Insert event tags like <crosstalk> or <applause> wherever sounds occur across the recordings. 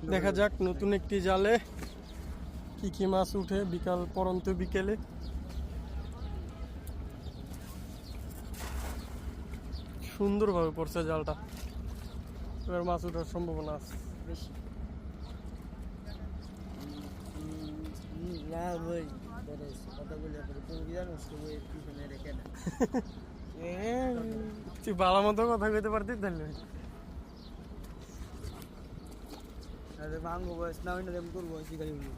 দেখা যাক নতুন একটি জালে কি কি মাছ উঠে বিকাল পরন্ত বিকেলে। সুন্দরভাবে পড়ছে জালটা। এবার মাছ ওঠার সম্ভাবনা আছে। বেশি। বলে <laughs> তুই ভালো মতো কথা কইতে পারতিস তাহলে আরে ভাঙ্গো বয়স না হইনা দেম করব শিকারি হইল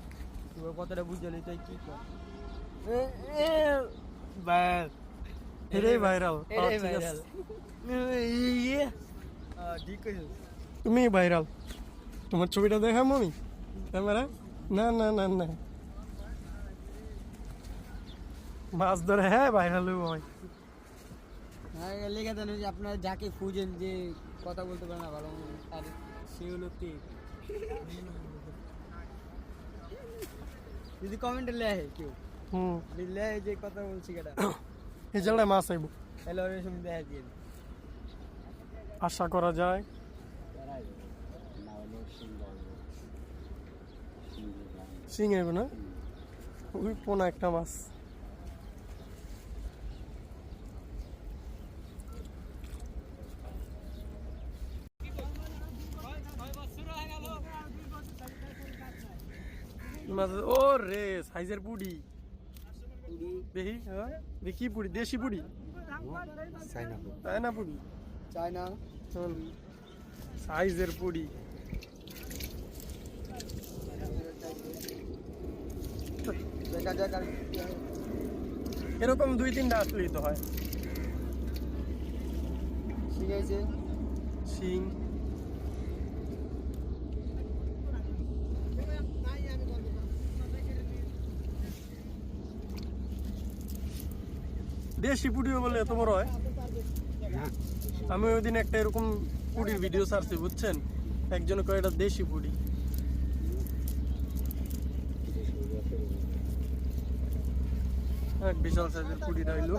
তোমার কথাটা বুঝে নি তাই কি কর? ব্যাস এটাই ভাইরাল এটাই ভাইরাল ইয়ে। ঠিক কইছো তুমি ভাইরাল তোমার ছবিটা দেখাম আমি? ক্যামেরা না না না না। মাছ ধরে হ্যাঁ ভাইরাল হয় হ্যাঁ লেগে দেন যে আপনারা যাকে খুঁজেন যে কথা বলতে পারে না ভালো আর সে হলো কে? যদি কমেন্টে লেহে কেউ হুম। লেহে যে কথা বলছি কেটা। এই জালটায় মাছ আইব। হ্যালো এরকম দেখা দিয়ে। আশা করা যায়। সিং আইব না? ওই পোনা একটা মাছ। মাছ- ও রে সাইজের পুডি দেখি হ্যাঁ দেখি পুডি দেশি পুডি তাই না পুডি চায় না চল সাইজের পুডি দেখা যাক। এরকম দুই তিনটা আসলেই তো হয়। ঠিক আছে শিং। দেশি পুডিও বলে এত বড় হয়। আমি ওই দিন একটা এরকম পুটির ভিডিও ছাড়ছি, বুঝছেন? একজন কয়, এটা দেশি পুটি হ্যাঁ বিশাল সাইজের পুটিটা হইল।